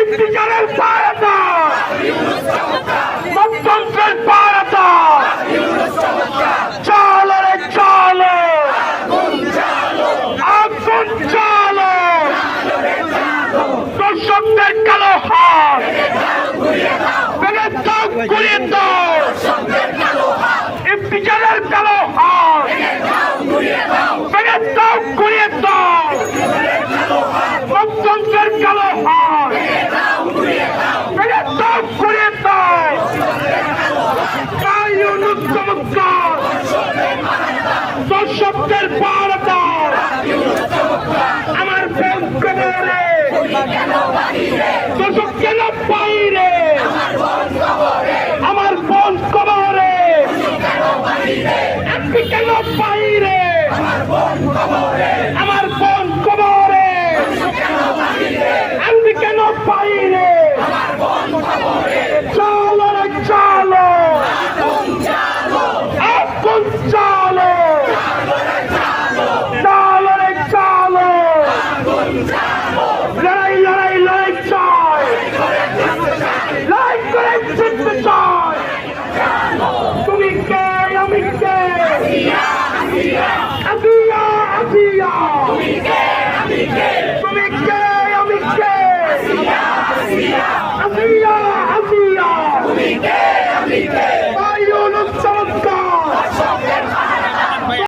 ইফতিজারের পায়তা গণতন্ত্রের পায়তা চলো রে চলো। আগুন চলো। দর্শকদের কালো হাত। ঘুরিয়ে দাও। ইফতিজারের কালো হাত। দাও। দর্শকদের পার দাও। আমার প্রেম কবরে দর্শক কেন বাইরে আমার বোন কবরে আপনি কেন বাইরে আমার বোন কবরে শ্রমিকদের